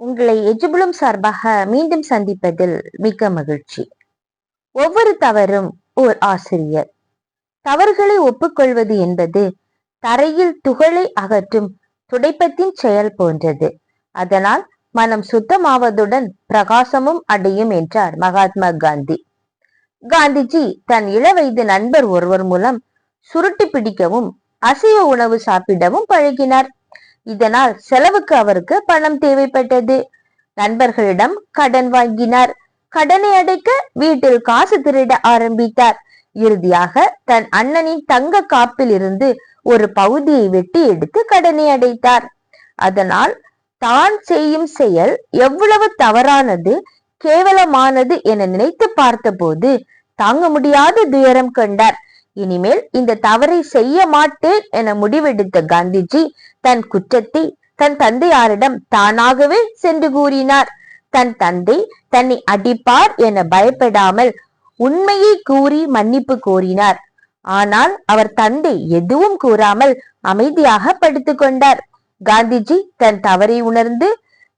உங்களை எஜுபுலம் சார்பாக மீண்டும் சந்திப்பதில் மிக்க மகிழ்ச்சி. ஒவ்வொரு தவறும் ஓர் ஆசிரியர். தவறுகளை ஒப்புக்கொள்வது என்பது தரையில் துகளை அகற்றும் துடைப்பத்தின் செயல் போன்றது. அதனால் மனம் சுத்தமாவதுடன் பிரகாசமும் அடையும் என்றார் மகாத்மா காந்தி. காந்திஜி தன் இளவயது நண்பர் ஒருவர் மூலம் சுருட்டி பிடிக்கவும் அசைவ உணவு சாப்பிடவும் பழகினார். இதனால் செலவுக்கு அவருக்கு பணம் தேவைப்பட்டது. நண்பர்களிடம் கடன் வாங்கினார். கடனை அடைக்க வீட்டில் காசு திருட ஆரம்பித்தார். இறுதியாக தன் அண்ணனின் தங்க காப்பில் இருந்து ஒரு பகுதியை வெட்டி எடுத்து கடனை அடைத்தார். அதனால் தான் செய்யும் செயல் எவ்வளவு தவறானது கேவலமானது என நினைத்து பார்த்தபோது தாங்க முடியாத துயரம் கண்டார். இனிமேல் இந்த தவறை செய்ய மாட்டேன் என முடிவெடுத்த காந்திஜி தன் குற்றத்தை தன் தந்தையாரிடம் தானாகவே சென்று கூறினார். தன் தந்தை தன்னை அடிப்பார் என பயப்படாமல் உண்மையை கூறி மன்னிப்பு கோரினார். ஆனால் அவர் தந்தை எதுவும் கூறாமல் அமைதியாக படுத்துக் கொண்டார். காந்திஜி தன் தவறை உணர்ந்து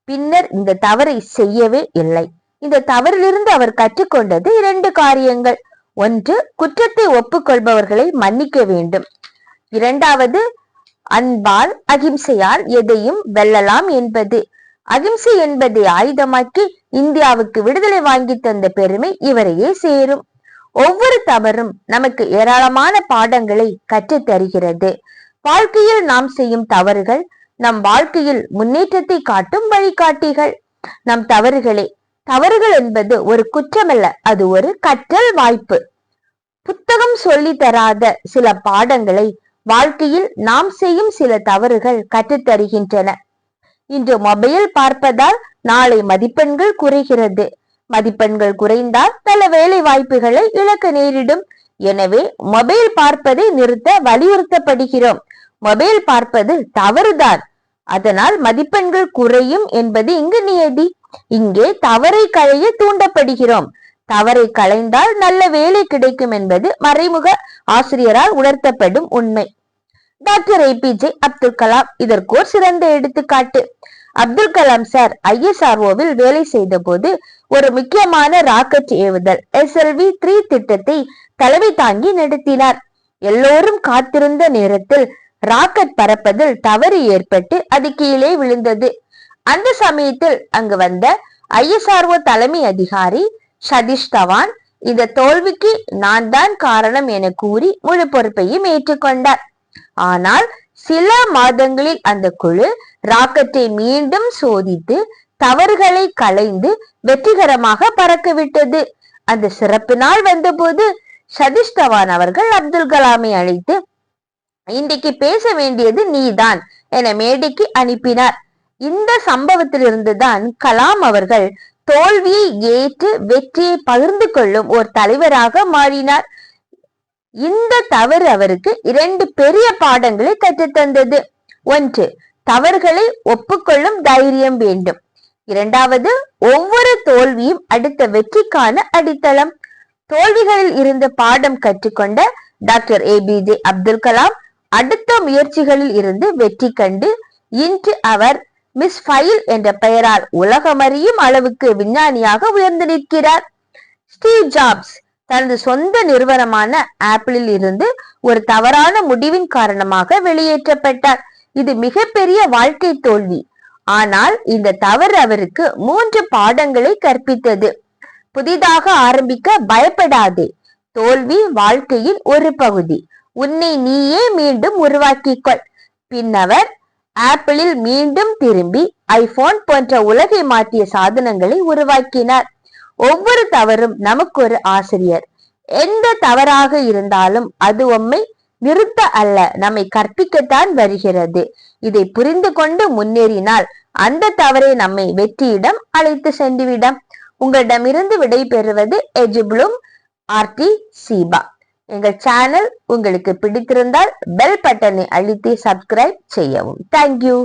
பின்னர் இந்த தவறை செய்யவே இல்லை. இந்த தவறிலிருந்து அவர் கற்றுக்கொண்டது இரண்டு காரியங்கள். ஒன்று குற்றத்தை ஒப்புக்கொள்பவர்களை மன்னிக்க வேண்டும். இரண்டாவது அன்பால் அகிம்சையால் எதையும் வெல்லலாம் என்பது. அகிம்சை என்பதை ஆயுதமாக்கி இந்தியாவுக்கு விடுதலை வாங்கி தந்த பெருமை இவரையே சேரும். ஒவ்வொரு தவறும் நமக்கு ஏராளமான பாடங்களை கற்றுத் தருகிறது வாழ்க்கையில் நாம் செய்யும் தவறுகள் நம் வாழ்க்கையில் முன்னேற்றத்தை காட்டும் வழிகாட்டிகள். நம் தவறுகளே தவறுகள் என்பது ஒரு குற்றமல்ல அது ஒரு கற்றல் வாய்ப்பு. புத்தகம் சொல்லி தராத சில பாடங்களை வாழ்க்கையில் நாம் செய்யும் சில தவறுகள் கற்றுத்தருகின்றன இன்று மொபைல் பார்ப்பதால் நாளை மதிப்பெண்கள் குறைகிறது. மதிப்பெண்கள் குறைந்தால் பல வேலை வாய்ப்புகளை இழக்க நேரிடும். எனவே மொபைல் பார்ப்பதை நிறுத்த வலியுறுத்தப்படுகிறோம். மொபைல் பார்ப்பது தவறுதான். அதனால் மதிப்பெண்கள் குறையும் என்பது இங்கு நியதி? இங்கே தவறை களைய தூண்டப்படுகிறோம். தவறை களைந்தால் நல்ல வேலை கிடைக்கும் என்பது மறைமுக ஆசிரியரால் உணர்த்தப்படும் உண்மை. Doctor A P J Abdul Kalam இதற்கு ஒரு சிறந்த எடுத்துக்காட்டு. அப்துல் கலாம் சார் ஐஎஸ்ஆர்ஓவில் வேலை செய்த போது ஒரு முக்கியமான ராக்கெட் ஏவுதல் எஸ் வி த்ரீ திட்டத்தை தலைமை தாங்கி நடத்தினார். எல்லோரும் காத்திருந்த நேரத்தில் ராக்கெட் பறப்பதில் தவறு ஏற்பட்டு அது கீழே விழுந்தது. அந்த சமயத்தில் அங்கு வந்த ஐஎஸ்ஆர்ஓ தலைமை அதிகாரி சதீஷ் தவான் இந்த தோல்விக்கு நான் தான் காரணம் என கூறி முழு பொறுப்பையும் ஏற்றுக்கொண்டார். ஆனால் சில மாதங்களில் அந்த குழு ராக்கெட்டை மீண்டும் சோதித்து தவறுகளை களைந்து வெற்றிகரமாக பறக்கவிட்டது. அந்த சிறப்பு நாள் வந்தபோது சதீஷ் தவான் அவர்கள் அப்துல் கலாமை அழைத்து இன்றைக்கு பேச வேண்டியது நீதான் என மேடைக்கு அனுப்பினார். இந்த சம்பவத்திலிருந்துதான் கலாம் அவர்கள் தோல்வியை ஏற்று வெற்றியை பகிர்ந்து கொள்ளும் ஒரு தலைவராக மாறினார். இந்த தவறு அவருக்கு இரண்டு பெரிய பாடங்களை கற்றுத்தந்தது. ஒன்று தவறுகளை ஒப்புக்கொள்ளும் தைரியம் வேண்டும். இரண்டாவது ஒவ்வொரு தோல்வியும் அடுத்த வெற்றிக்கான அடித்தளம். தோல்விகளில் இருந்து பாடம் கற்றுக்கொண்ட doctor A P J Abdul Kalam அடுத்த முயற்சிகளில் இருந்து வெற்றி கண்டு இன்று அவர் மிஸ் ஃபைல் என்ற பெயரால் உலகமறியும் அளவுக்கு விஞ்ஞானியாக உயர்ந்து நிற்கிறார். ஸ்டீவ் ஜாப்ஸ் தனது சொந்த நிறுவனமான ஆப்பிளில் இருந்து ஒரு தவறான முடிவின் காரணமாக வெளியேற்றப்பட்டார். இது மிகப்பெரிய வாழ்க்கை தோல்வி. ஆனால் இந்த தவறு அவருக்கு மூன்று பாடங்களை கற்பித்தது. புதிதாக ஆரம்பிக்க பயப்படாதே. தோல்வி வாழ்க்கையின் ஒரு பகுதி. உன்னை நீயே மீண்டும் உருவாக்கிக்கொள் பின்னவர் ஆப்பிளில் மீண்டும் திரும்பி ஐபோன் போன்ற உலகை மாற்றிய சாதனங்களை உருவாக்கினார். ஒவ்வொரு தவறும் நமக்கு ஒரு ஆசிரியர். எந்த தவறாக இருந்தாலும் அது உம்மை நிறுத்த அல்ல நம்மை கற்பிக்கத்தான் வருகிறது. இதை புரிந்து கொண்டு முன்னேறினால் அந்த தவறை நம்மை வெற்றியிடம் அழைத்து சென்றுவிடும். உங்களிடமிருந்து விடை பெறுவது எஜிப்ளும் ஆர்டி சீபா. எங்கள் சேனல் உங்களுக்கு பிடித்திருந்தால் பெல் பட்டனை அழுத்தி சப்ஸ்கிரைப் செய்யவும். தேங்க்யூ